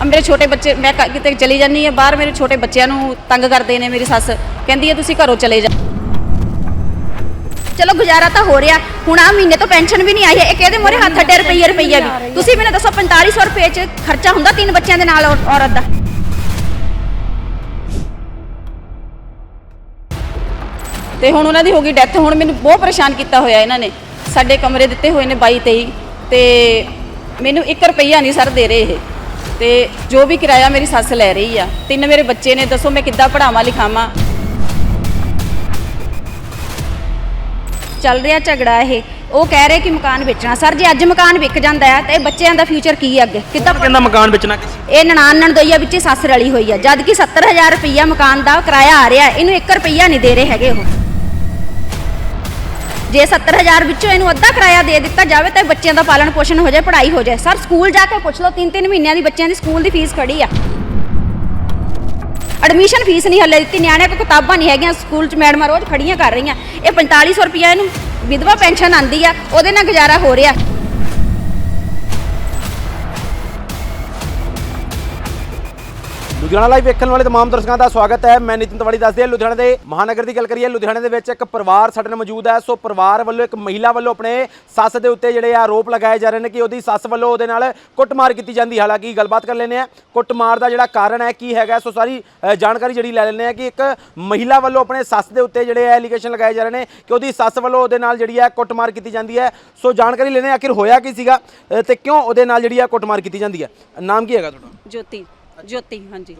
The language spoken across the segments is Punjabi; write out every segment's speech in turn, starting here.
ਆ ਮੇਰੇ ਛੋਟੇ ਬੱਚੇ, ਮੈਂ ਕ- ਕਿਤੇ ਚਲੀ ਜਾਂਦੀ ਆ ਬਾਹਰ ਮੇਰੇ ਛੋਟੇ ਬੱਚਿਆਂ ਨੂੰ ਤੰਗ ਕਰਦੇ ਨੇ ਮੇਰੀ ਸੱਸ। ਕਹਿੰਦੀ ਹੈ, ਤੁਸੀਂ ਘਰੋਂ ਚਲੇ ਜਾ। ਚਲੋ, ਗੁਜ਼ਾਰਾ ਤਾਂ ਹੋ ਰਿਹਾ। ਹੁਣ ਆ ਮਹੀਨੇ ਤੋਂ ਪੈਨਸ਼ਨ ਵੀ ਨਹੀਂ ਆਈ ਹੈ। ਇਹ ਕਿਹਦੇ ਮੋਰੇ ਹੱਥ ਅੱਡੇ ਰੁਪਈਆ ਰੁਪਈਆ ਵੀ ਤੁਸੀਂ ਮੈਨੂੰ ਦੱਸੋ 4500 ਰੁਪਏ ਚ ਖਰਚਾ ਹੁੰਦਾ ਤਿੰਨ ਬੱਚਿਆਂ ਦੇ ਨਾਲ ਔਰ- ਔਰਤ ਦਾ? ਤੇ ਹੁਣ ਉਹਨਾਂ ਦੀ ਹੋ ਗਈ ਡੈਥ। ਹੁਣ ਮੈਨੂੰ ਬਹੁਤ ਪਰੇਸ਼ਾਨ ਕੀਤਾ ਹੋਇਆ ਇਹਨਾਂ ਨੇ। ਸਾਡੇ ਕਮਰੇ ਦਿੱਤੇ ਹੋਏ ਨੇ 22 23 ਤੇ ਮੈਨੂੰ 1 ਰੁਪਈਆ ਨਹੀਂ ਸਰ ਦੇ ਰਹੇ ਇਹ। ਤੇ ਜੋ ਵੀ ਕਿਰਾਇਆ ਮੇਰੀ ਸੱਸ ਲੈ ਰਹੀ ਆ ਤਿੰਨ ਮੇਰੇ ਬੱਚੇ ਨੇ ਦੱਸੋ ਮੈਂ ਕਿੱਦਾਂ ਪੜਾਵਾਂ ਲਿਖਾਵਾਂ? ਚੱਲ ਰਿਹਾ ਝਗੜਾ ਇਹ। ਉਹ ਕਹਿ ਰਹੇ ਕਿ ਮਕਾਨ ਵੇਚਣਾ। ਸਰ ਜੇ ਅੱਜ ਮਕਾਨ ਵਿਕ ਜਾਂਦਾ ਹੈ ਤੇ ਇਹ ਬੱਚਿਆਂ ਦਾ ਫਿਊਚਰ ਕੀ ਹੈ ਅੱਗੇ? ਕਿੱਦਾਂ ਕਹਿੰਦਾ ਮਕਾਨ ਵੇਚਣਾ ਕਿਸੇ ਇਹ ਨਨਾਣ ਨਣਦੋਈਆ ਵਿੱਚ ਹੀ ਸੱਸ ਰਲੀ ਹੋਈ ਹੈ ਜਦ ਕਿ 70000 ਰੁਪਈਆ ਮਕਾਨ ਦਾ ਕਿਰਾਇਆ ਆ ਰਿਹਾ ਇਹਨੂੰ 1 ਰੁਪਈਆ ਨਹੀਂ ਦੇ ਰਹੇ ਹੈਗੇ ਉਹ। ਜੇ 70000 ਵਿੱਚੋਂ ਇਹਨੂੰ ਅੱਧਾ ਕਿਰਾਇਆ ਦੇ ਦਿੱਤਾ ਜਾਵੇ ਤਾਂ ਇਹ ਬੱਚਿਆਂ ਦਾ ਪਾਲਣ ਪੋਸ਼ਣ ਹੋ ਜਾਏ, ਪੜ੍ਹਾਈ ਹੋ ਜਾਏ। ਸਰ, ਸਕੂਲ ਜਾ ਕੇ ਪੁੱਛ ਲਓ 3-3 ਮਹੀਨਿਆਂ ਦੀ ਬੱਚਿਆਂ ਦੀ ਸਕੂਲ ਦੀ ਫੀਸ ਖੜੀ ਆ। ਐਡਮਿਸ਼ਨ ਫੀਸ ਨਹੀਂ ਹੱਲੇ ਦਿੱਤੀ, ਨਿਆਣਿਆਂ ਕੋਲ ਕਿਤਾਬਾਂ ਨਹੀਂ ਹੈਗੀਆਂ, ਸਕੂਲ 'ਚ ਮੈਡਮਾਂ ਰੋਜ਼ ਖੜੀਆਂ ਕਰ ਰਹੀਆਂ। ਇਹ 4500 ਰੁਪਈਆ ਇਹਨੂੰ ਵਿਧਵਾ ਪੈਨਸ਼ਨ ਆਂਦੀ ਆ, ਉਹਦੇ ਨਾਲ ਗੁਜ਼ਾਰਾ ਹੋ ਰਿਹਾ। ਲੁਧਿਆਣਾ ਲਾਈਵ ਵੇਖਣ ਵਾਲੇ ਤਮਾਮ ਦਰਸ਼ਕਾਂ ਦਾ ਸਵਾਗਤ ਹੈ। ਮੈਂ ਨਿਤਿਨ ਤਵਾੜੀ ਦੱਸਦੇ ਹਾਂ ਲੁਧਿਆਣਾ ਦੇ ਮਹਾਨਗਰ ਦੀ ਗੱਲ ਕਰੀਏ ਲੁਧਿਆਣੇ ਦੇ ਵਿੱਚ ਇੱਕ ਪਰਿਵਾਰ ਸਾਡੇ ਨਾਲ ਮੌਜੂਦ ਹੈ। ਸੋ ਪਰਿਵਾਰ ਵੱਲੋਂ ਇੱਕ ਮਹਿਲਾ ਵੱਲੋਂ ਆਪਣੇ ਸੱਸ ਦੇ ਉੱਤੇ ਜਿਹੜੇ ਆਰੋਪ ਲਗਾਏ ਜਾ ਰਹੇ ਨੇ ਕਿ ਉਹਦੀ ਸੱਸ ਵੱਲੋਂ ਉਹਦੇ ਨਾਲ ਕੁੱਟਮਾਰ ਕੀਤੀ ਜਾਂਦੀ ਹਾਲਾਂਕਿ ਗੱਲਬਾਤ ਕਰ ਲੈਂਦੇ ਆ ਕੁੱਟਮਾਰ ਦਾ ਜਿਹੜਾ ਕਾਰਨ ਹੈ ਕੀ ਹੈਗਾ ਸੋ ਸਾਰੀ ਜਾਣਕਾਰੀ ਜਿਹੜੀ ਲੈ ਲੈਂਦੇ ਆ ਕਿ ਇੱਕ ਮਹਿਲਾ ਵੱਲੋਂ ਆਪਣੇ ਸੱਸ ਦੇ ਉੱਤੇ ਜਿਹੜੇ ਆ ਐਲੀਗੇਸ਼ਨ ਲਗਾਏ ਜਾ ਰਹੇ ਨੇ ਕਿ ਉਹਦੀ ਸੱਸ ਵੱਲੋਂ ਉਹਦੇ ਨਾਲ ਜਿਹੜੀ ਹੈ ਕੁੱਟਮਾਰ ਕੀਤੀ ਜਾਂਦੀ ਹੈ। ਸੋ ਜਾਣਕਾਰੀ ਲੈਣੇ ਆਖਿਰ ਹੋਇਆ ਕੀ ਸੀਗਾ ਅ, ਤੇ ਕਿਉਂ ਉਹਦੇ ਨਾਲ ਜਿਹੜੀ ਆ ਕੁੱਟਮਾਰ ਕੀਤੀ ਜਾਂਦੀ ਹੈ? ਨਾਮ ਕੀ ਹੈਗਾ ਤੁਹਾਡਾ? ਜੋਤੀ। ਜੋਤੀ ਹਾਂਜੀ।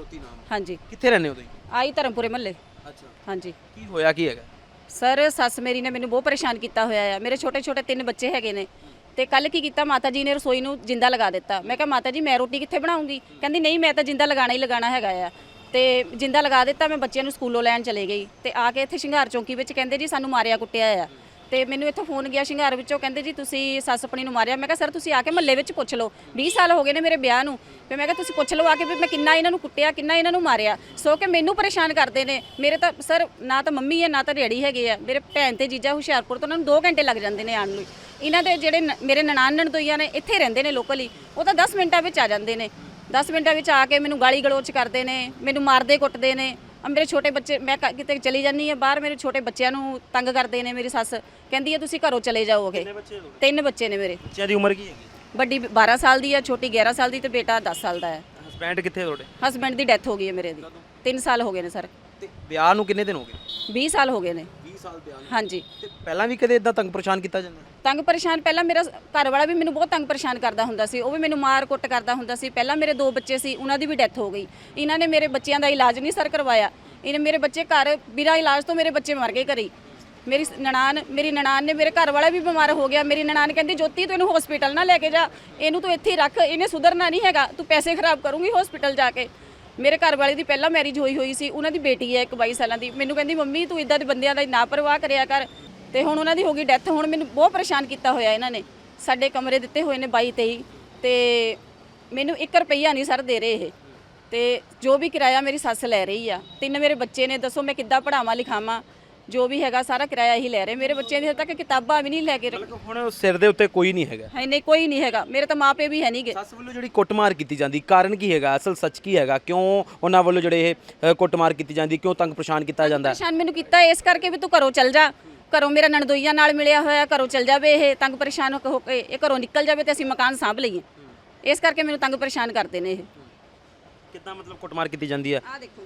ਹਾਂਜੀ। ਕਿੱਥੇ ਰਹਿੰਦੇ ਹੋ ਤੁਸੀਂ? ਆਈ ਧਰਮਪੁਰੇ ਮਹੱਲੇ। ਅੱਛਾ। ਹਾਂਜੀ। ਕੀ ਹੋਇਆ ਕੀ ਹੈਗਾ? ਸਰ ਸੱਸ ਮੇਰੀ ਨੇ ਮੈਨੂੰ ਬਹੁਤ ਪਰੇਸ਼ਾਨ ਕੀਤਾ ਹੋਇਆ ਆ। ਮੇਰੇ ਛੋਟੇ ਛੋਟੇ ਤਿੰਨ ਬੱਚੇ ਹੈਗੇ ਨੇ। ਤੇ ਕੱਲ ਕੀ ਕੀਤਾ ਮਾਤਾ ਜੀ ਨੇ ਰਸੋਈ ਨੂੰ ਜਿੰਦਾ ਲਗਾ ਦਿੱਤਾ। ਮੈਂ ਕਿਹਾ ਮਾਤਾ ਜੀ ਮੈਂ ਰੋਟੀ ਕਿੱਥੇ ਬਣਾਉਂਗੀ? ਕਹਿੰਦੀ ਨਹੀਂ ਮੈਂ ਤਾਂ ਜਿੰਦਾ ਲਗਾਣਾ ਹੀ ਲਗਾਣਾ ਹੈਗਾ ਆ। ਤੇ ਜਿੰਦਾ ਲਗਾ ਦਿੱਤਾ ਮੈਂ ਬੱਚਿਆਂ ਨੂੰ ਸਕੂਲੋਂ ਲੈਣ ਚਲੇ ਗਈ। ਤੇ ਆ ਕੇ ਇੱਥੇ ਸ਼ਿੰਗਾਰ ਚੌਂਕੀ ਵਿੱਚ ਕਹਿੰਦੇ ਜੀ ਸਾਨੂੰ ਮਾਰਿਆ ਕੁੱਟਿਆ ਆ। ਤੇ ਮੈਨੂੰ ਇੱਥੋਂ ਫੋਨ ਗਿਆ ਸ਼ਿੰਗਾਰ ਵਿੱਚੋਂ, ਕਹਿੰਦੇ ਜੀ ਤੁਸੀਂ ਸੱਸ ਆਪਣੀ ਨੂੰ ਮਾਰਿਆ। ਮੈਂ ਕਿਹਾ, ਸਰ, ਤੁਸੀਂ ਆ ਕੇ ਮਹੱਲੇ ਵਿੱਚ ਪੁੱਛ ਲਓ। 20 ਸਾਲ ਹੋ ਗਏ ਨੇ ਮੇਰੇ ਵਿਆਹ ਨੂੰ। ਤੇ ਮੈਂ ਕਿਹਾ, ਤੁਸੀਂ ਪੁੱਛ ਲਓ ਆ ਕੇ ਵੀ ਮੈਂ ਕਿੰਨਾ ਇਹਨਾਂ ਨੂੰ ਕੁੱਟਿਆ, ਕਿੰਨਾ ਇਹਨਾਂ ਨੂੰ ਮਾਰਿਆ। ਸੋ ਕਿ ਮੈਨੂੰ ਪਰੇਸ਼ਾਨ ਕਰਦੇ ਨੇ। ਮੇਰੇ ਤਾਂ, ਸਰ, ਨਾ ਤਾਂ ਮੰਮੀ ਹੈ, ਨਾ ਤਾਂ ਡੈਡੀ ਹੈਗੇ ਆ। ਮੇਰੇ ਭੈਣ ਤੇ ਜੀਜਾ ਹੁਸ਼ਿਆਰਪੁਰ ਤੋਂ ਉਹਨਾਂ ਨੂੰ 2 ਘੰਟੇ ਲੱਗ ਜਾਂਦੇ ਨੇ ਆਉਣ ਨੂੰ। ਇਹਨਾਂ ਦੇ ਜਿਹੜੇ ਨ- ਮੇਰੇ ਨਨਾਣ ਨਣਦੋਈਆਂ ਨੇ, ਇੱਥੇ ਰਹਿੰਦੇ ਨੇ ਲੋਕਲੀ ਉਹ ਤਾਂ 10 ਮਿੰਟਾਂ ਵਿੱਚ ਆ ਜਾਂਦੇ ਨੇ। 10 ਮਿੰਟਾਂ ਵਿੱਚ ਆ ਕੇ ਮੈਨੂੰ ਗਾਲੀ ਗਲੋਚ ਕਰਦੇ ਨੇ, ਮੈਨੂੰ ਮਾਰਦੇ ਕੁੱਟਦੇ ਨੇ। ਆ ਮੇਰੇ ਛੋਟੇ ਬੱਚੇ ਮੈਂ ਕ- ਕਿਤੇ ਚਲੀ ਜਾਂਦੀ ਆ ਬਾਹਰ ਮੇਰੇ ਛੋਟੇ ਬੱਚਿਆਂ ਨੂੰ ਤੰਗ ਕਰਦੇ ਨੇ ਮੇਰੀ ਸੱਸ। ਕਹਿੰਦੀ ਹੈ ਤੁਸੀਂ ਘਰੋਂ ਚਲੇ ਜਾਓਗੇ ਤਿੰਨ ਬੱਚੇ ਨੇ ਮੇਰੇ। ਬੱਚਿਆਂ ਦੀ ਉਮਰ ਕੀ ਹੈਗੀ? ਵੱਡੀ 12 ਸਾਲ ਦੀ ਆ ਛੋਟੀ 11 ਸਾਲ ਦੀ ਤੇ ਬੇਟਾ 10 ਸਾਲ ਦਾ ਹੈ। ਹਸਬੈਂਡ ਕਿੱਥੇ ਤੁਹਾਡੇ? ਹਸਬੈਂਡ ਦੀ ਡੈਥ ਹੋ ਗਈ ਹੈ ਮੇਰੇ ਦੀ। 3 ਸਾਲ ਹੋ ਗਏ ਨੇ ਸਰ। ਤੇ ਵਿਆਹ ਨੂੰ ਕਿੰਨੇ ਦਿਨ ਹੋ ਗਏ? 20 ਸਾਲ ਹੋ ਗਏ ਨੇ। 20 ਸਾਲ ਹਾਂਜੀ। ਤੇ ਪਹਿਲਾਂ ਵੀ ਕਦੇ ਇਦਾਂ ਤੰਗ ਪਰੇਸ਼ਾਨ ਕੀਤਾ ਜਾਂਦਾ? ਤੰਗ ਪਰੇਸ਼ਾਨ ਪਹਿਲਾਂ ਮੇਰਾ ਘਰ ਵਾਲਾ ਵੀ ਮੈਨੂੰ ਬਹੁਤ ਤੰਗ ਪਰੇਸ਼ਾਨ ਕਰਦਾ ਹੁੰਦਾ ਸੀ। ਉਹ ਵੀ ਮੈਨੂੰ ਮਾਰ ਕੁੱਟ ਕਰਦਾ ਹੁੰਦਾ ਸੀ। ਪਹਿਲਾਂ ਮੇਰੇ ਦੋ ਬੱਚੇ ਸੀ ਉਹਨਾਂ ਦੀ ਵੀ ਡੈਥ ਹੋ ਗਈ। ਇਹਨਾਂ ਨੇ ਮੇਰੇ ਬੱਚਿਆਂ ਦਾ ਇਲਾਜ ਨਹੀਂ ਸਰ ਕਰਵਾਇਆ। ਇਹਨੇ ਮੇਰੇ ਬੱਚੇ ਘਰ ਬਿਨਾਂ ਇਲਾਜ ਤੋਂ ਮੇਰੇ ਬੱਚੇ ਮਰ ਗਏ ਘਰੇ। ਮੇਰੀ ਨਨਾਣ ਮੇਰੀ ਨਨਾਣ ਨੇ ਮੇਰੇ ਘਰ ਵਾਲਾ ਵੀ ਬਿਮਾਰ ਹੋ ਗਿਆ। ਮੇਰੀ ਨਨਾਣ ਕਹਿੰਦੀ ਜੋਤੀ ਤੂੰ ਇਹਨੂੰ ਹਸਪੀਟਲ ਨਾ ਲੈ ਕੇ ਜਾ। ਇਹਨੂੰ ਤੂੰ ਇੱਥੇ ਰੱਖ। ਇਹਨੇ ਸੁਧਰਨਾ ਨਹੀਂ ਹੈਗਾ। ਤੂੰ ਪੈਸੇ ਖਰਾਬ ਕਰੂੰਗੀ ਹਸਪੀਟਲ ਜਾ ਕੇ। ਮੇਰੇ ਘਰ ਵਾਲੇ ਦੀ ਪਹਿਲਾਂ ਮੈਰਿਜ ਹੋਈ ਹੋਈ ਸੀ, ਉਹਨਾਂ ਦੀ ਬੇਟੀ ਹੈ ਇੱਕ 22 ਸਾਲਾਂ ਦੀ। ਮੈਨੂੰ ਕਹਿੰਦੀ, ਮੰਮੀ, ਤੂੰ ਇਦਾਂ ਦੇ ਬੰਦਿਆਂ ਦਾ ਨਾ ਪਰਵਾਹ ਕਰਿਆ ਕਰ ਤੇ ਹੁਣ ਉਹਨਾਂ ਦੀ ਹੋ ਗਈ ਡੈਥ ਹੁਣ ਮੈਨੂੰ ਬਹੁਤ ਪਰੇਸ਼ਾਨ ਕੀਤਾ ਹੋਇਆ ਇਹਨਾਂ ਨੇ। ਸਾਡੇ ਕਮਰੇ ਦਿੱਤੇ ਹੋਏ ਨੇ 22 23 ਤੇ ਮੈਨੂੰ 1 ਰੁਪਈਆ ਨਹੀਂ ਸਰ ਦੇ ਰਹੇ ਇਹ। ਤੇ ਜੋ ਵੀ ਕਿਰਾਇਆ ਮੇਰੀ ਸੱਸ ਲੈ ਰਹੀ ਆ, ਤਿੰਨ ਮੇਰੇ ਬੱਚੇ ਨੇ, ਦੱਸੋ ਮੈਂ ਕਿੱਦਾਂ ਪੜਾਵਾਂ ਲਿਖਾਵਾਂ? ਜੋ ਵੀ ਹੈਗਾ ਸਾਰਾ ਕਿਰਾਇਆ ਹੀ ਲੈ ਰਹੇ। ਮੇਰੇ ਬੱਚਿਆਂ ਦੀ ਹਜੇ ਤੱਕ ਕਿਤਾਬਾਂ ਵੀ ਨਹੀਂ ਲੈ ਕੇ ਹੁਣ ਸਿਰ ਦੇ ਉੱਤੇ ਕੋਈ ਨਹੀਂ ਹੈਗਾ। ਹੈ ਨਹੀਂ ਕੋਈ ਨਹੀਂ ਹੈਗਾ। ਮੇਰੇ ਤਾਂ ਮਾਪੇ ਵੀ ਹੈ ਨਹੀਂਗੇ। ਸੱਸ ਵੱਲੋਂ ਜਿਹੜੀ ਕੁੱਟਮਾਰ ਕੀਤੀ ਜਾਂਦੀ ਕਾਰਨ ਕੀ ਹੈਗਾ? ਅਸਲ ਸੱਚ ਕੀ ਹੈਗਾ? ਕਿਉਂ ਉਹਨਾਂ ਵੱਲੋਂ ਜਿਹੜੇ ਇਹ ਅ, ਕੁੱਟਮਾਰ ਕੀਤੀ ਜਾਂਦੀ? ਕਿਉਂ ਤੰਗ ਪਰੇਸ਼ਾਨ ਕੀਤਾ ਜਾਂਦਾ? ਪਰੇਸ਼ਾਨ ਮੈਨੂੰ ਕੀਤਾ ਇਸ ਕਰਕੇ ਵੀ ਤੂੰ ਘਰੋਂ ਚੱਲ ਜਾ। ਘਰੋਂ ਮੇਰਾ ਨਣਦੋਈਆਂ ਨਾਲ ਮਿਲਿਆ ਹੋਇਆ ਘਰੋਂ ਚੱਲ ਜਾਵੇ ਇਹ ਤੰਗ ਪਰੇਸ਼ਾਨ ਹੋ ਕੇ ਇਹ ਘਰੋਂ ਨਿਕਲ ਜਾਵੇ ਤੇ ਅਸੀਂ ਮਕਾਨ ਸਾਂਭ ਲਈਏ। ਇਸ ਕਰਕੇ ਮੈਨੂੰ ਤੰਗ ਪਰੇਸ਼ਾਨ ਕਰਦੇ ਨੇ ਇਹ। ਕਿੱਦਾਂ ਮਤਲਬ ਕੁੱਟਮਾਰ ਕੀਤੀ ਜਾਂਦੀ ਹੈ ਆ ਦੇਖੋ।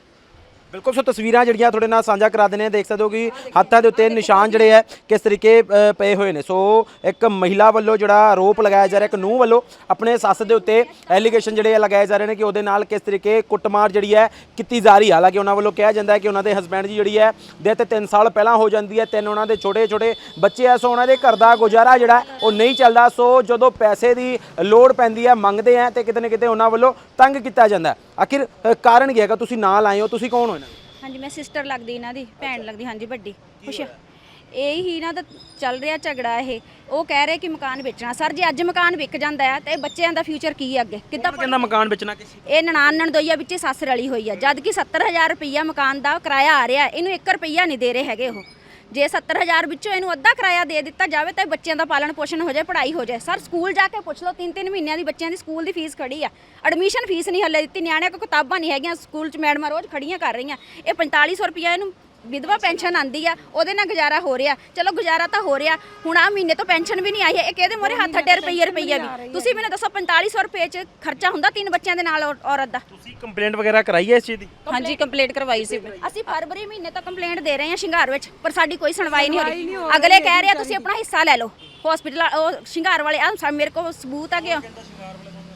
ਬਿਲਕੁਲ ਸੋ ਤਸਵੀਰਾਂ ਜਿਹੜੀਆਂ ਤੁਹਾਡੇ ਨਾਲ ਸਾਂਝਾ ਕਰਾ ਦਿੰਦੇ ਆ ਦੇਖ ਸਕਦੇ ਹੋ ਕਿ ਹੱਥਾਂ ਦੇ ਉੱਤੇ ਨਿਸ਼ਾਨ ਜਿਹੜੇ ਹੈ ਕਿਸ ਤਰੀਕੇ ਅ, ਪਏ ਹੋਏ ਨੇ। ਸੋ ਇੱਕ ਮਹਿਲਾ ਵੱਲੋਂ ਜਿਹੜਾ ਆਰੋਪ ਲਗਾਇਆ ਜਾ ਰਿਹਾ ਇੱਕ ਨੂੰਹ ਵੱਲੋਂ ਆਪਣੇ ਸੱਸ ਦੇ ਉੱਤੇ ਐਲੀਗੇਸ਼ਨ ਜਿਹੜੇ ਆ ਲਗਾਏ ਜਾ ਰਹੇ ਨੇ ਕਿ ਉਹਦੇ ਨਾਲ ਕਿਸ ਤਰੀਕੇ ਕੁੱਟਮਾਰ ਜਿਹੜੀ ਹੈ ਕੀਤੀ ਜਾ ਰਹੀ ਹੈ। ਹਾਲਾਂਕਿ ਉਹਨਾਂ ਵੱਲੋਂ ਕਿਹਾ ਜਾਂਦਾ ਹੈ ਕਿ ਉਹਨਾਂ ਦੇ ਹਸਬੈਂਡ ਜੀ ਜਿਹੜੀ ਹੈ ਡੈਥ 3 ਸਾਲ ਪਹਿਲਾਂ ਹੋ ਜਾਂਦੀ ਹੈ। ਤਿੰਨ ਉਹਨਾਂ ਦੇ ਛੋਟੇ ਛੋਟੇ ਬੱਚੇ ਆ ਸੋ ਉਹਨਾਂ ਦੇ ਘਰ ਦਾ ਗੁਜ਼ਾਰਾ ਜਿਹੜਾ ਹੈ ਉਹ ਨਹੀਂ ਚੱਲਦਾ। ਸੋ ਜਦੋਂ ਪੈਸੇ ਦੀ ਲੋੜ ਪੈਂਦੀ ਹੈ ਮੰਗਦੇ ਆ ਤੇ ਕਿਤੇ ਨਾ ਕਿਤੇ ਉਹਨਾਂ ਵੱਲੋਂ ਤੰਗ ਕੀਤਾ ਜਾਂਦਾ ਹੈ। ਆਖਿਰ ਅ, ਕਾਰਨ ਕੀ ਹੈਗਾ? ਤੁਸੀਂ ਨਾਲ ਆਏ ਹੋ ਤੁਸੀਂ ਕੌਣ ਹੋ ਇਹਨਾਂ ਦੇ? ਹਾਂਜੀ ਮੈਂ ਸਿਸਟਰ ਲੱਗਦੀ ਇਹਨਾਂ ਦੀ ਭੈਣ ਲੱਗਦੀ ਹਾਂਜੀ ਵੱਡੀ। ਖੁਸ਼ ਇਹ ਹੀ ਇਹਨਾਂ ਦਾ ਚੱਲ ਰਿਹਾ ਝਗੜਾ ਇਹ। ਉਹ ਕਹਿ ਰਹੇ ਕਿ ਮਕਾਨ ਵੇਚਣਾ। ਸਰ ਜੇ ਅੱਜ ਮਕਾਨ ਵਿਕ ਜਾਂਦਾ ਹੈ ਤੇ ਇਹ ਬੱਚਿਆਂ ਦਾ ਫਿਊਚਰ ਕੀ ਹੈ ਅੱਗੇ? ਕਿੱਦਾਂ ਕੌਣ ਕਹਿੰਦਾ ਮਕਾਨ ਵੇਚਣਾ ਕਿਸੇ ਇਹ ਨਨਾਣ ਨਣਦੋਈਆ ਵਿੱਚ ਹੀ ਸੱਸ ਰਲੀ ਹੋਈ ਹੈ ਜਦ ਕਿ 70000 ਰੁਪਈਆ ਮਕਾਨ ਦਾ ਕਿਰਾਇਆ ਆ ਰਿਹਾ ਹੈ, ਇਹਨੂੰ 1 ਰੁਪਈਆ ਨਹੀਂ ਦੇ ਰਹੇ ਹੈਗੇ ਉਹ। ਜੇ 70000 ਵਿੱਚੋਂ ਇਹਨੂੰ ਅੱਧਾ ਕਿਰਾਇਆ ਦੇ ਦਿੱਤਾ ਜਾਵੇ ਤਾਂ ਇਹ ਬੱਚਿਆਂ ਦਾ ਪਾਲਣ ਪੋਸ਼ਣ ਹੋ ਜਾਏ, ਪੜ੍ਹਾਈ ਹੋ ਜਾਏ। ਸਰ, ਸਕੂਲ ਜਾ ਕੇ ਪੁੱਛ ਲਓ 3-3 ਮਹੀਨਿਆਂ ਦੀ ਬੱਚਿਆਂ ਦੀ ਸਕੂਲ ਦੀ ਫੀਸ ਖੜੀ ਆ। ਐਡਮਿਸ਼ਨ ਫੀਸ ਨਹੀਂ ਹੱਲੇ ਦਿੱਤੀ, ਨਿਆਣਿਆਂ ਕੋਲ ਕਿਤਾਬਾਂ ਨਹੀਂ ਹੈਗੀਆਂ, ਸਕੂਲ 'ਚ ਮੈਡਮਾਂ ਰੋਜ਼ ਖੜੀਆਂ ਕਰ ਰਹੀਆਂ। ਇਹ 4500 ਰੁਪਇਆ ਇਹਨੂੰ ਵਿਧਵਾ ਪੈਨਸ਼ਨ ਆਂਦੀ ਆ ਉਹਦੇ ਨਾਲ ਗੁਜ਼ਾਰਾ ਹੋ ਰਿਹਾ। ਚਲੋ ਗੁਜ਼ਾਰਾ ਤਾਂ ਹੋ ਰਿਹਾ ਹੁਣ ਆ ਮਹੀਨੇ ਤੋਂ ਪੈਨਸ਼ਨ ਵੀ ਨਹੀਂ ਆਈ ਹੈ ਇਹ ਕਿਹਦੇ ਮੋਰੇ ਹੱਥ ਅੱਡੇ ਰੁਪਈਏ ਰੁਪਈਏ ਵੀ। ਤੁਸੀਂ ਮੈਨੂੰ ਦੱਸੋ 4500 ਰੁਪਏ 'ਚ ਖਰਚਾ ਹੁੰਦਾ ਤਿੰਨ ਬੱਚਿਆਂ ਦੇ ਨਾਲ ਔਰ- ਔਰਤ ਦਾ? ਤੁਸੀਂ ਕੰਪਲੇਂਟ ਵਗੈਰਾ ਕਰਾਈ ਹੈ ਇਸ ਚੀਜ਼ ਦੀ? ਹਾਂਜੀ ਕੰਪਲੀਟ ਕਰਵਾਈ ਸੀ ਅਸੀਂ ਫਰਵਰੀ ਮਹੀਨੇ ਤੋਂ ਕੰਪਲੇਂਟ ਦੇ ਰਹੇ ਹਾਂ ਸ਼ਿੰਗਾਰ ਵਿੱਚ ਪਰ ਸਾਡੀ ਕੋਈ ਸੁਣਵਾਈ ਨਹੀਂ ਹੋ ਰਹੀ। ਅਗਲੇ ਕਹਿ ਰਹੇ ਆ ਤੁਸੀਂ ਆਪਣਾ ਹਿੱਸਾ ਲੈ ਲਓ। ਹਸਪੀਟਲ ਉਹ ਸ਼ਿੰਗਾਰ ਵਾਲੇ ਆ ਸਾ- ਮੇਰੇ ਕੋਲ ਸਬੂਤ ਆ ਕਿ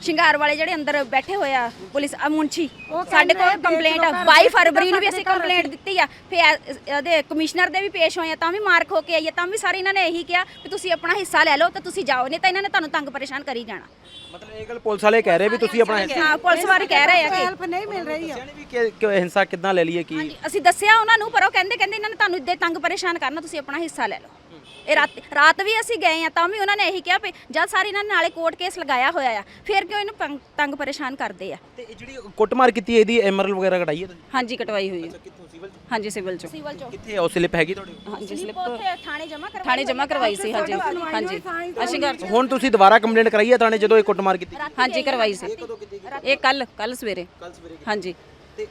ਸ਼ਿੰਗਾਰ ਵਾਲੇ ਜਿਹੜੇ ਅੰਦਰ ਬੈਠੇ ਹੋਏ ਆ ਪੁਲਿਸ ਆ ਮੁੰਸ਼ੀ ਸਾਡੇ ਕੋਲ ਕੰਪਲੇਂਟ ਆ। 22 ਫਰਵਰੀ ਨੂੰ ਵੀ ਅਸੀਂ ਕੰਪਲੇਂਟ ਦਿੱਤੀ ਆ ਫਿਰ ਇਹਦੇ ਕਮਿਸ਼ਨਰ ਦੇ ਵੀ ਪੇਸ਼ ਹੋਏ ਆ ਤਾਂ ਵੀ ਮਾਰਕ ਹੋ ਕੇ ਆਈ ਆ ਤਾਂ ਵੀ ਸਾਰੇ ਇਹਨਾਂ ਨੇ ਇਹੀ ਕਿਹਾ ਕਿ ਤੁਸੀਂ ਆਪਣਾ ਹਿੱਸਾ ਲੈ ਲਓ ਤਾਂ ਤੁਸੀਂ ਜਾਓ ਨਹੀਂ ਤਾਂ ਇਹਨਾਂ ਨੇ ਤੁਹਾਨੂੰ ਤੰਗ ਪਰੇਸ਼ਾਨ ਕਰੀ ਜਾਣਾ। ਮਤਲਬ ਇਹ ਗੱਲ ਪੁਲਿਸ ਵਾਲੇ ਕਹਿ ਰਹੇ ਵੀ ਤੁਸੀਂ ਆਪਣਾ ਹਿੱਸਾ ਹਾਂ ਪੁਲਿਸ ਵਾਲੇ ਕਹਿ ਰਹੇ ਆ ਕਿ ਹੈਲਪ ਨਹੀਂ ਮਿਲ ਰਹੀ ਆ। ਵੀ ਕਿ ਕਿ ਹਿੰਸਾ ਕਿੱਦਾਂ ਲੈ ਲਈਏ ਕੀ ਹਾਂਜੀ ਅਸੀਂ ਦੱਸਿਆ ਉਹਨਾਂ ਨੂੰ ਪਰ ਉਹ ਕਹਿੰਦੇ ਕਹਿੰਦੇ ਇਹਨਾਂ ਨੇ ਤੁਹਾਨੂੰ ਇੱਦੇ ਤੰਗ ਪਰੇਸ਼ਾਨ ਕਰਨਾ ਤੁਸੀਂ ਆਪਣਾ ਹਿੱਸਾ ਲੈ ਲਓ। ਇਹ ਰਾਤ ਰਾਤ ਵੀ ਅਸੀਂ ਗਏ ਆ ਤਾਂ ਵੀ ਉਹਨਾਂ ਨੇ ਇਹੀ ਕਿਹਾ ਵੀ ਜਦ ਸਾਰੇ ਇਹਨਾਂ ਨੇ ਨਾਲੇ ਕੋਰਟ ਕੇਸ ਲਗਾਇਆ ਹੋਇਆ ਆ ਫਿਰ ਕਿਉਂ ਇਹਨੂੰ ਪੰਗ- ਤੰਗ ਪਰੇਸ਼ਾਨ ਕਰਦੇ ਆ? ਤੇ ਇਹ ਜਿਹੜੀ ਕੁੱਟਮਾਰ ਕੀਤੀ ਹੈ, ਇਹਦੀ ਐਮਰਲ ਵਗੈਰਾ ਕਟਾਈ ਹੈ ਤੁਸੀਂ ਹਾਂਜੀ ਕਟਵਾਈ ਹੋਈ ਹੈ। ਕਿੱਥੋਂ? ਸਿਵਲ ਹਾਂਜੀ ਸਿਵਲ ਚੋਂ। ਸਿਵਲ ਚੋਂ। ਕਿੱਥੇ ਹੈ ਉਹ ਸਲਿੱਪ ਹੈਗੀ ਤੁਹਾਡੇ? ਕੋਲ? ਹਾਂਜੀ ਸਲਿੱਪ ਉੱਥੇ ਥਾਣੇ ਜਮ੍ਹਾਂ ਕਰਵਾ ਥਾਣੇ ਜਮ੍ਹਾਂ ਕਰਵਾਈ ਸੀ ਹਾਂਜੀ। ਹਾਂਜੀ। ਅਸ਼ਿੰਗਾਰ ਚ ਹੁਣ ਤੁਸੀਂ ਦੁਬਾਰਾ ਕੰਪਲੇਂਟ ਕਰਾਈ ਹੈ ਥਾਣੇ ਜਦੋਂ ਇਹ ਕੁੱਟਮਾਰ ਕੀਤੀ? ਹਾਂਜੀ ਕਰਵਾਈ ਸੀ। ਇਹ ਕੱਲ ਕੱਲ ਸਵੇਰੇ। ਹਾਂਜੀ। ਤੇ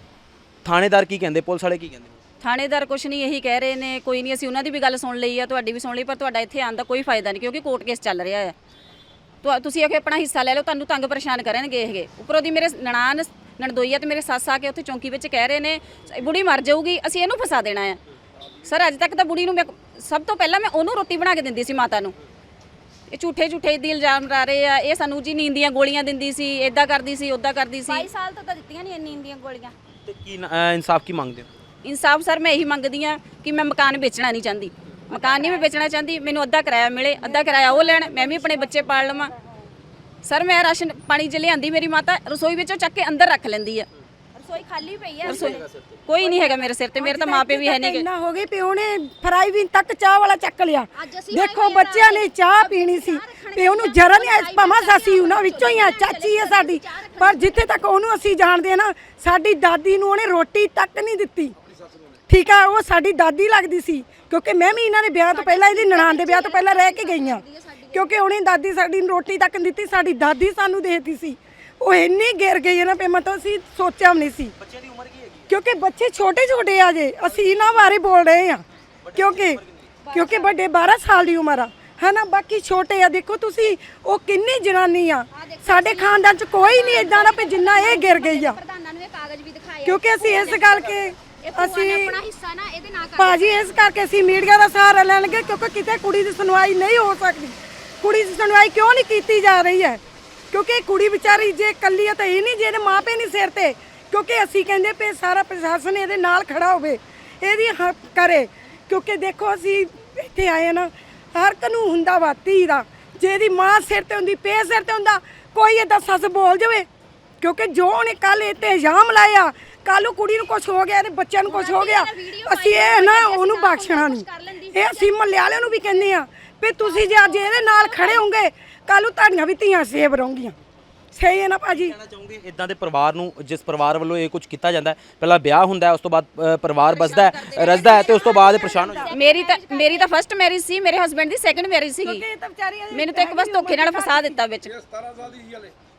ਥਾਣੇਦਾਰ ਕੀ ਕਹਿੰਦੇ? ਪੁਲਿਸ ਵਾਲੇ ਕੀ ਕਹਿੰਦੇ? ਥਾਣੇਦਾਰ ਕੁਛ ਨਹੀਂ ਇਹੀ ਕਹਿ ਰਹੇ ਨੇ ਕੋਈ ਨਹੀਂ ਅਸੀਂ ਉਹਨਾਂ ਦੀ ਵੀ ਗੱਲ ਸੁਣ ਲਈ ਆ ਤੁਹਾਡੀ ਵੀ ਸੁਣ ਲਈ ਪਰ ਤੁਹਾਡਾ ਇੱਥੇ ਆਉਣ ਦਾ ਕੋਈ ਫਾਇਦਾ ਨਹੀਂ ਕਿਉਂਕਿ ਕੋਰਟ ਕੇਸ ਚੱਲ ਰਿਹਾ ਹੈ। ਤੁਹਾ- ਤੁਸੀਂ ਆਖੇ ਆਪਣਾ ਹਿੱਸਾ ਲੈ ਲਓ ਤੁਹਾਨੂੰ ਤੰਗ ਪਰੇਸ਼ਾਨ ਕਰਨਗੇ ਇਹ ਉੱਪਰੋਂ ਦੀ ਮੇਰੇ ਨਨਾਣ ਨਣਦੋਈਆ ਤੇ ਮੇਰੇ ਸੱਸ ਆ ਕੇ ਉੱਥੇ ਚੌਂਕੀ ਵਿੱਚ ਕਹਿ ਰਹੇ ਨੇ ਬੁੜੀ ਮਰ ਜਾਊਗੀ ਅਸੀਂ ਇਹਨੂੰ ਫਸਾ ਦੇਣਾ ਆ ਸਰ ਅੱਜ ਤੱਕ ਤਾਂ ਬੁੜੀ ਨੂੰ ਮੈਂ ਸਭ ਤੋਂ ਪਹਿਲਾਂ ਮੈਂ ਉਹਨੂੰ ਰੋਟੀ ਬਣਾ ਕੇ ਦਿੰਦੀ ਸੀ ਮਾਤਾ ਨੂੰ। ਇਹ ਝੂਠੇ ਝੂਠੇ ਦੀ ਇਲਜ਼ਾਮ ਲਾ ਰਹੇ ਆ ਇਹ ਸਾਨੂੰ ਜੀ ਨੀਂਦ ਦੀਆਂ ਗੋਲੀਆਂ ਦਿੰਦੀ ਸੀ ਇਦਾਂ ਕਰਦੀ ਸੀ ਉਦਾਂ ਕਰਦੀ ਸੀ। 22 ਸਾਲ ਤੋਂ ਤਾਂ ਦਿੱਤੀਆਂ ਨਹੀਂ ਇੰਨੀ ਇੰਦੀਆਂ ਗੋਲੀਆਂ। ਤੇ ਕੀ ਇਨਸਾਫ ਕੀ ਮੰਗਦੇ ਹੋ? ਇਨਸਾਫ ਸਰ ਮੈਂ ਇਹੀ ਮੰਗਦੀ ਆ ਕਿ ਮੈਂ ਮਕਾਨ ਵੇਚਣਾ ਨਹੀਂ ਚਾਹੁੰਦੀ। ਮਕਾਨ ਨਹੀਂ ਮੈਂ ਵੇਚਣਾ ਚਾਹੁੰਦੀ ਮੈਨੂੰ ਅੱਧਾ ਕਿਰਾਇਆ ਮਿਲੇ ਅੱਧਾ ਕਿਰਾਇਆ ਉਹ ਲੈਣ ਮੈਂ ਵੀ ਆਪਣੇ ਬੱਚੇ ਪਾਲ ਲਵਾਂ। ਸਰ ਮੈਂ ਰਾਸ਼ਨ ਪਾਣੀ ਚ ਲਿਆਂਦੀ ਮੇਰੀ ਮਾਤਾ ਰਸੋਈ ਵਿੱਚੋਂ ਚੱਕ ਕੇ ਅੰਦਰ ਰੱਖ ਲੈਂਦੀ ਆ। ਰਸੋਈ ਖਾਲੀ ਪਈ ਆ? ਰਸੋਈ ਕੋਈ ਨਹੀਂ ਹੈਗਾ ਮੇਰੇ ਸਿਰ ਤੇ ਮੇਰੇ ਤਾਂ ਮਾਪੇ ਵੀ ਹੈ ਨਹੀਂ ਇੰਨਾ ਹੋ ਗਈ ਵੀ ਉਹਨੇ ਫਰਾਈ ਵੀ ਤੱਕ ਚਾਹ ਵਾਲਾ ਚੱਕ ਲਿਆ। ਦੇਖੋ ਬੱਚਿਆਂ ਨੇ ਚਾਹ ਪੀਣੀ ਸੀ ਤੇ ਉਹਨੂੰ ਜਰਾ ਨਹੀਂ ਆਇਆ ਭਾਵੇਂ ਸਾਸੀ ਉਹਨਾਂ ਵਿੱਚੋਂ ਹੀ ਆ ਚਾਚੀ ਹੈ ਸਾਡੀ। ਪਰ ਜਿੱਥੇ ਤੱਕ ਉਹਨੂੰ ਅਸੀਂ ਜਾਣਦੇ ਆ ਨਾ ਸਾਡੀ ਦਾਦੀ ਨੂੰ ਉਹਨੇ ਰੋਟੀ ਤੱਕ ਨਹੀਂ ਦਿੱਤੀ। ਠੀਕ ਆ ਉਹ ਸਾਡੀ ਦਾਦੀ ਲੱਗਦੀ ਸੀ ਕਿਉਂਕਿ ਮੈਂ ਵੀ ਇਹਨਾਂ ਦੇ ਵਿਆਹ ਤੋਂ ਪਹਿਲਾਂ ਇਹਦੀ ਨਨਾਣ ਦੇ ਵਿਆਹ ਤੋਂ ਪਹਿਲਾਂ ਰਹਿ ਕੇ ਗਈ ਆ ਕਿਉਂਕਿ ਉਹਨੇ ਦਾਦੀ ਸਾਡੀ ਨੂੰ ਰੋਟੀ ਤੱਕ ਦਿੱਤੀ ਸਾਡੀ ਦਾਦੀ ਸਾਨੂੰ ਦੇਤੀ ਸੀ। ਉਹ ਇੰਨੀ ਗਿਰ ਗਈ ਹੈ ਨਾ ਪੇ ਮਤਲਬ ਅਸੀਂ ਸੋਚਿਆ ਵੀ ਨਹੀਂ ਸੀ। ਬੱਚੇ ਦੀ ਉਮਰ ਕੀ ਹੈਗੀ? ਕਿਉਂਕਿ ਬੱਚੇ ਛੋਟੇ ਛੋਟੇ ਆ ਜੇ ਅਸੀਂ ਇਹਨਾਂ ਬਾਰੇ ਬੋਲ ਰਹੇ ਆ ਕਿਉਂਕਿ ਕਿਉਂਕਿ ਵੱਡੇ 12 ਸਾਲ ਦੀ ਉਮਰ ਆ ਹਨਾ? ਬਾਕੀ ਛੋਟੇ ਆ ਦੇਖੋ ਤੁਸੀਂ ਉਹ ਕਿੰਨੀ ਜਨਾਨੀ ਆ। ਸਾਡੇ ਖਾਨਦਾਨ ਚ ਕੋਈ ਨਹੀਂ ਇਦਾਂ ਦਾ ਵੀ ਜਿੰਨਾ ਇਹ ਗਿਰ ਗਈ ਆ। ਪ੍ਰਧਾਨਾਂ ਨੂੰ ਇਹ ਕਾਗਜ਼ ਵੀ ਦਿਖਾਏ ਕਿਉਂਕਿ ਅਸੀਂ ਇਸ ਗੱਲ ਕੇ ਅਸੀਂ ਆਪਣਾ ਹਿੱਸਾ ਨਾ ਇਹਦੇ ਨਾਲ ਕਰ ਭਾਜੀ ਇਸ ਕਰਕੇ ਅਸੀਂ ਮੀਡੀਆ ਦਾ ਸਹਾਰਾ ਲੈਣਗੇ ਕਿਉਂਕਿ ਕਿਤੇ ਕੁੜੀ ਦੀ ਸੁਣਵਾਈ ਨਹੀਂ ਹੋ ਸਕਦੀ। ਕੁੜੀ ਦੀ ਸੁਣਵਾਈ ਕਿਉਂ ਨਹੀਂ ਕੀਤੀ ਜਾ ਰਹੀ ਹੈ? ਕਿਉਂਕਿ ਕੁੜੀ ਵਿਚਾਰੀ ਜੇ ਇਕੱਲੀ ਹੈ ਤਾਂ ਇਹ ਨਹੀਂ ਜੇ ਇਹਦੇ ਮਾਪੇ ਨਹੀਂ ਸਿਰ ਤੇ। ਕਿਉਂਕਿ ਅਸੀਂ ਕਹਿੰਦੇ ਪਏ ਸਾਰਾ ਪ੍ਰਸ਼ਾਸਨ ਇਹਦੇ ਨਾਲ ਖੜਾ ਹੋਵੇ ਇਹਦੀ ਹੱਕ ਕਰੇ। ਕਿਉਂਕਿ ਦੇਖੋ ਅਸੀਂ ਇੱਥੇ ਆਏ ਨਾ ਹਰ ਇੱਕ ਨੂੰ ਹੁੰਦਾ ਵਾ ਧੀ ਦਾ। ਜੇ ਇਹਦੀ ਮਾਂ ਸਿਰ ਤੇ ਹੁੰਦੀ ਪੇ ਸਿਰ ਤੇ ਹੁੰਦਾ ਕੋਈ ਇਹਦਾ ਸੱਸ ਬੋਲ ਜਾਵੇ। ਕਿਉਂਕਿ ਜੋ ਉਹਨੇ ਕੱਲ ਤੇ ਇਲਜ਼ਾਮ ਲਾਇਆ ਕੱਲ ਨੂੰ ਕੁੜੀ ਨੂੰ ਕੁਝ ਹੋ ਗਿਆ ਇਹਦੇ ਬੱਚਿਆਂ ਨੂੰ ਕੁਝ ਹੋ ਗਿਆ। ਅਸੀਂ ਇਹ ਨਾ ਉਹਨੂੰ ਬਖਸ਼ਣਾ ਨਹੀਂ। ਇਹ ਅਸੀਂ ਮਹੱਲੇ ਵਾਲਿਆਂ ਨੂੰ ਵੀ ਕਹਿੰਦੇ ਆ ਵੀ ਤੁਸੀਂ ਜੇ ਅੱਜ ਇਹਦੇ ਨਾਲ ਖੜੇ ਹੋਗੇ ਕੱਲ ਨੂੰ ਤੁਹਾਡੀਆਂ ਵੀ ਧੀਆਂ ਸੇਵ ਰਹੋਗੀਆਂ। ਸਹੀ ਹੈ ਨਾ ਭਾਜੀ? ਕਹਿਣਾ ਚਾਹੂੰਗੀ ਇਦਾਂ ਦੇ ਪਰਿਵਾਰ ਨੂੰ ਜਿਸ ਪਰਿਵਾਰ ਵੱਲੋਂ ਇਹ ਕੁਝ ਕੀਤਾ ਜਾਂਦਾ ਹੈ ਪਹਿਲਾਂ ਵਿਆਹ ਹੁੰਦਾ ਹੈ ਉਸ ਤੋਂ ਬਾਅਦ ਅ, ਪਰਿਵਾਰ ਬਸਦਾ ਹੈ ਰਸਦਾ ਹੈ ਤੇ ਉਸ ਤੋਂ ਬਾਅਦ ਇਹ ਪਰੇਸ਼ਾਨ ਹੋ ਜਾਂਦਾ ਹੈ। ਮੇਰੀ ਤਾਂ ਮੇਰੀ ਤਾਂ ਫਰਸਟ ਮੈਰਿਜ ਸੀ ਮੇਰੇ ਹਸਬੰਡ ਦੀ ਸੈਕੰਡ ਮੈਰਿਜ ਸੀਗੀ ਇਹ ਤਾਂ ਵਿਚਾਰੀ ਮੈਨੂੰ ਤਾਂ ਇੱਕ ਬਸ ਧੋਖੇ ਨਾਲ ਫਸਾ ਦਿੱਤਾ ਵਿੱਚ।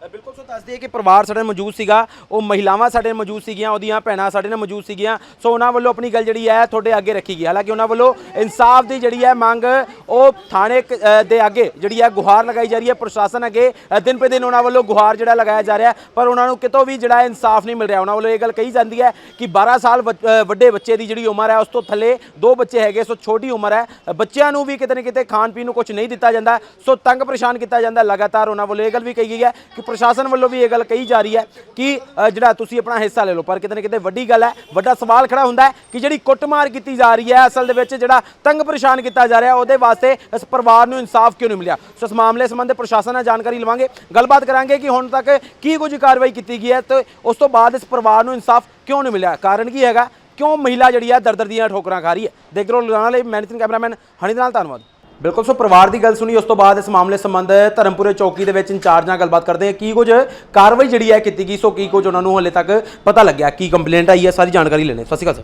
ਬਿਲਕੁਲ ਸੋ ਦੱਸ ਦਈਏ ਕਿ ਪਰਿਵਾਰ ਸਾਡੇ ਨਾਲ ਮੌਜੂਦ ਸੀਗਾ ਉਹ ਮਹਿਲਾਵਾਂ ਸਾਡੇ ਨਾਲ ਮੌਜੂਦ ਸੀਗੀਆਂ ਉਹਦੀਆਂ ਭੈਣਾਂ ਸਾਡੇ ਨਾਲ ਮੌਜੂਦ ਸੀਗੀਆਂ। ਸੋ ਉਹਨਾਂ ਵੱਲੋਂ ਆਪਣੀ ਗੱਲ ਜਿਹੜੀ ਹੈ ਤੁਹਾਡੇ ਅੱਗੇ ਰੱਖੀ ਗਈ। ਹਾਲਾਂਕਿ ਉਹਨਾਂ ਵੱਲੋਂ ਇਨਸਾਫ ਦੀ ਜਿਹੜੀ ਹੈ ਮੰਗ ਉਹ ਥਾਣੇ ਕ- ਅ, ਦੇ ਅੱਗੇ ਜਿਹੜੀ ਹੈ ਗੁਹਾਰ ਲਗਾਈ ਜਾ ਰਹੀ ਹੈ ਪ੍ਰਸ਼ਾਸਨ ਅੱਗੇ ਅ, ਦਿਨ ਪੇ ਦਿਨ ਉਹਨਾਂ ਵੱਲੋਂ ਗੁਹਾਰ ਜਿਹੜਾ ਲਗਾਇਆ ਜਾ ਰਿਹਾ ਹੈ, ਪਰ ਉਹਨਾਂ ਨੂੰ ਕਿਤੋਂ ਵੀ ਜਿਹੜਾ ਹੈ ਇਨਸਾਫ ਨਹੀਂ ਮਿਲ ਰਿਹਾ। ਉਹਨਾਂ ਵੱਲੋਂ ਇਹ ਗੱਲ ਕਹੀ ਜਾਂਦੀ ਹੈ ਕਿ 12 ਸਾਲ ਬੱਚ- ਅ, ਵੱਡੇ ਬੱਚੇ ਦੀ ਜਿਹੜੀ ਉਮਰ ਹੈ ਉਸ ਤੋਂ ਥੱਲੇ ਦੋ ਬੱਚੇ ਹੈਗੇ ਸੋ ਛੋਟੀ ਉਮਰ ਹੈ। ਅ, ਬੱਚਿਆਂ ਨੂੰ ਵੀ ਕਿਤੇ ਨਾ ਕਿਤੇ ਖਾਣ ਪੀਣ ਨੂੰ ਕੁਝ ਨਹੀਂ ਦਿੱਤਾ ਜਾਂਦਾ। ਸੋ ਤੰਗ ਪਰੇਸ਼ਾਨ ਕੀਤਾ ਜਾਂਦਾ। ਲਗਾਤਾਰ ਉਹਨਾਂ ਵੱਲੋਂ ਇਹ ਗੱਲ ਵੀ ਕਹੀ ਗਈ ਹੈ ਕਿ ਪ੍ਰਸ਼ਾਸਨ ਵੱਲੋਂ ਵੀ ਇਹ ਗੱਲ ਕਹੀ ਜਾ ਰਹੀ ਹੈ ਕਿ ਜਿਹੜਾ ਤੁਸੀਂ ਆਪਣਾ ਹਿੱਸਾ ਲੈ ਲਓ, ਪਰ ਕਿਤੇ ਨਾ ਕਿਤੇ ਵੱਡੀ ਗੱਲ ਹੈ, ਵੱਡਾ ਸਵਾਲ ਖੜਾ ਹੁੰਦਾ ਹੈ ਕਿ ਜਿਹੜੀ ਕੁੱਟਮਾਰ ਕੀਤੀ ਜਾ ਰਹੀ ਹੈ, ਅਸਲ ਦੇ ਵਿੱਚ ਜਿਹੜਾ ਤੰਗ ਪਰੇਸ਼ਾਨ ਕੀਤਾ ਜਾ ਰਿਹਾ, ਉਹਦੇ ਵਾਸਤੇ ਇਸ ਪਰਿਵਾਰ ਨੂੰ ਇਨਸਾਫ ਕਿਉਂ ਨਹੀਂ ਮਿਲਿਆ? ਸੋ ਇਸ ਮਾਮਲੇ ਸੰਬੰਧੇ ਪ੍ਰਸ਼ਾਸਨ ਨਾਲ ਜਾਣਕਾਰੀ ਲਵਾਂਗੇ। ਗੱਲਬਾਤ ਕਰਾਂਗੇ ਕਿ ਹੁਣ ਤੱਕ ਕੀ ਕੁਝ ਕਾਰਵਾਈ ਕੀਤੀ ਗਈ ਹੈ ਤੇ ਉਸ ਤੋਂ ਬਾਅਦ ਇਸ ਪਰਿਵਾਰ ਨੂੰ ਇਨਸਾਫ ਕਿਉਂ ਨਹੀਂ ਮਿਲਿਆ? ਕਾਰਨ ਕੀ ਹੈਗਾ? ਕਿਉਂ ਮਹਿਲਾ ਜਿਹੜੀ ਹੈ ਦਰਦਰ ਦੀਆਂ ਠੋਕਰਾਂ ਖਾ ਰਹੀ ਹੈ? ਦੇਖ ਲਓ ਲੁਧਿਆਣਾ ਲਈ ਮੈਨੇਜਿੰਗ ਕੈਮਰਾਮੈਨ ਹਣੀ ਦੇ ਨਾਲ, ਧੰਨਵਾਦ। ਬਿਲਕੁਲ ਸੋ ਪਰਿਵਾਰ ਦੀ ਗੱਲ ਸੁਣੀ ਉਸ ਤੋਂ ਬਾਅਦ ਇਸ ਮਾਮਲੇ ਸੰਬੰਧ ਧਰਮਪੁਰੇ ਚੌਕੀ ਦੇ ਵਿੱਚ ਇੰਚਾਰਜ ਨਾਲ ਗੱਲਬਾਤ ਕਰਦੇ ਹਾਂ। ਕੀ ਕੁਝ ਕਾਰਵਾਈ ਜਿਹੜੀ ਹੈ ਕੀਤੀ ਗਈ ਸੋ ਕੀ ਕੁਝ ਉਹਨਾਂ ਨੂੰ ਹਲੇ ਤੱਕ ਪਤਾ ਲੱਗਿਆ? ਕੀ ਕੰਪਲੇਂਟ ਆਈ ਹੈ? ਸਾਰੀ ਜਾਣਕਾਰੀ ਲੈਣੇ ਸਤਿ ਸ਼੍ਰੀ ਅਕਾਲ ਸਰ।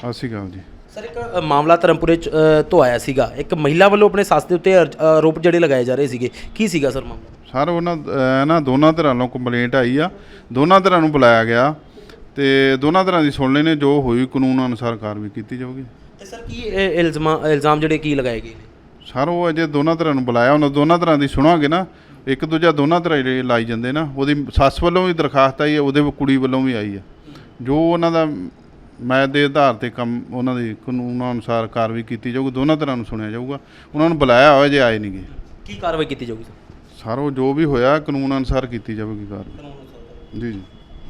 ਸਤਿ ਸ਼੍ਰੀ ਅਕਾਲ ਜੀ। ਸਰ ਇੱਕ ਮਾਮਲਾ ਧਰਮਪੁਰੇ ਤੋਂ ਆਇਆ ਸੀਗਾ। ਇੱਕ ਮਹਿਲਾ ਵੱਲੋਂ ਆਪਣੇ ਸੱਸ ਦੇ ਉੱਤੇ ਆਰੋਪ ਜਿਹੜੇ ਲਗਾਏ ਜਾ ਰਹੇ ਸੀਗੇ। ਕੀ ਸੀਗਾ ਸਰ ਮਾਮਲਾ? ਸਰ ਉਹਨਾਂ ਨਾ ਦੋਨਾਂ ਧਿਰਾਂ ਨੂੰ ਕੰਪਲੇਂਟ ਆਈ ਆ। ਦੋਨਾਂ ਧਿਰਾਂ ਨੂੰ ਬੁਲਾਇਆ ਗਿਆ ਤੇ ਦੋਨਾਂ ਧਿਰਾਂ ਦੀ ਸੁਣ ਲੈਣੇ ਜੋ ਹੋਈ ਕਾਨੂੰਨ ਅਨੁਸਾਰ ਕਾਰਵਾਈ ਕੀਤੀ ਜਾਊਗੀ। ਸਰ ਕੀ ਇਹ ਇਲਜ਼ਾਮ ਇਲਜ਼ਾਮ ਜਿਹੜੇ ਕੀ ਲਗਾਏ ਗਏ ਨੇ? ਸਰ ਉਹ ਅਜੇ ਦੋਨਾਂ ਧਿਰਾਂ ਨੂੰ ਬੁਲਾਇਆ ਉਹਨਾਂ ਦੋਨਾਂ ਧਿਰਾਂ ਦੀ ਸੁਣਾਂਗੇ ਨਾ ਇੱਕ ਦੂਜਾ ਦੋਨਾਂ ਧਿਰਾਂ ਜਿਹੜੇ ਲਾਈ ਜਾਂਦੇ ਨਾ। ਉਹਦੀ ਸੱਸ ਵੱਲੋਂ ਵੀ ਦਰਖਾਸਤ ਆਈ ਹੈ ਉਹਦੇ ਕੁੜੀ ਵੱਲੋਂ ਵੀ ਆਈ ਹੈ। ਜੋ ਉਹਨਾਂ ਦਾ ਮੈਂ ਦੇ ਆਧਾਰ ਤੇ ਕੰਮ ਉਹਨਾਂ ਦੀ ਕਾਨੂੰਨ ਅਨੁਸਾਰ ਕਾਰਵਾਈ ਕੀਤੀ ਜਾਊਗੀ ਦੋਨਾਂ ਧਿਰਾਂ ਨੂੰ ਸੁਣਿਆ ਜਾਊਗਾ। ਉਹਨਾਂ ਨੂੰ ਬੁਲਾਇਆ ਹੋਇਆ ਜੇ ਆਏ ਨਹੀਂਗੇ ਕੀ ਕਾਰਵਾਈ ਕੀਤੀ ਜਾਊਗੀ ਸਰ? ਸਰ ਉਹ ਜੋ ਵੀ ਹੋਇਆ ਕਾਨੂੰਨ ਅਨੁਸਾਰ ਕੀਤੀ ਜਾਵੇਗੀ ਕਾਰਵਾਈ। ਜੀ ਜੀ।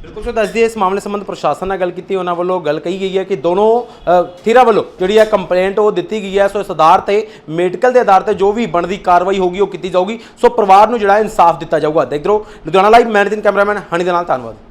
ਬਿਲਕੁਲ ਸੋ ਦੱਸਦੀ ਇਸ ਮਾਮਲੇ ਸੰਬੰਧ ਪ੍ਰਸ਼ਾਸਨ ਨਾਲ ਗੱਲ ਕੀਤੀ ਉਹਨਾਂ ਵੱਲੋਂ ਗੱਲ ਕਹੀ ਗਈ ਹੈ ਕਿ ਦੋਨੋਂ ਅ, ਵੱਲੋਂ ਜਿਹੜੀ ਹੈ ਕੰਪਲੇਂਟ ਉਹ ਦਿੱਤੀ ਗਈ ਹੈ। ਸੋ ਇਸ ਆਧਾਰ ਤੇ ਮੈਡੀਕਲ ਦੇ ਆਧਾਰ ਤੇ ਜੋ ਵੀ ਬਣਦੀ ਕਾਰਵਾਈ ਹੋਗੀ ਉਹ ਕੀਤੀ ਜਾਊਗੀ। ਸੋ ਪਰਿਵਾਰ ਨੂੰ ਜਿਹੜਾ ਇਨਸਾਫ ਦਿੱਤਾ ਜਾਊਗਾ। ਦੇਖ ਲਓ Ludhiana live managing cameraman Honey ਦੇ ਨਾਲ ਧੰਨਵਾਦ।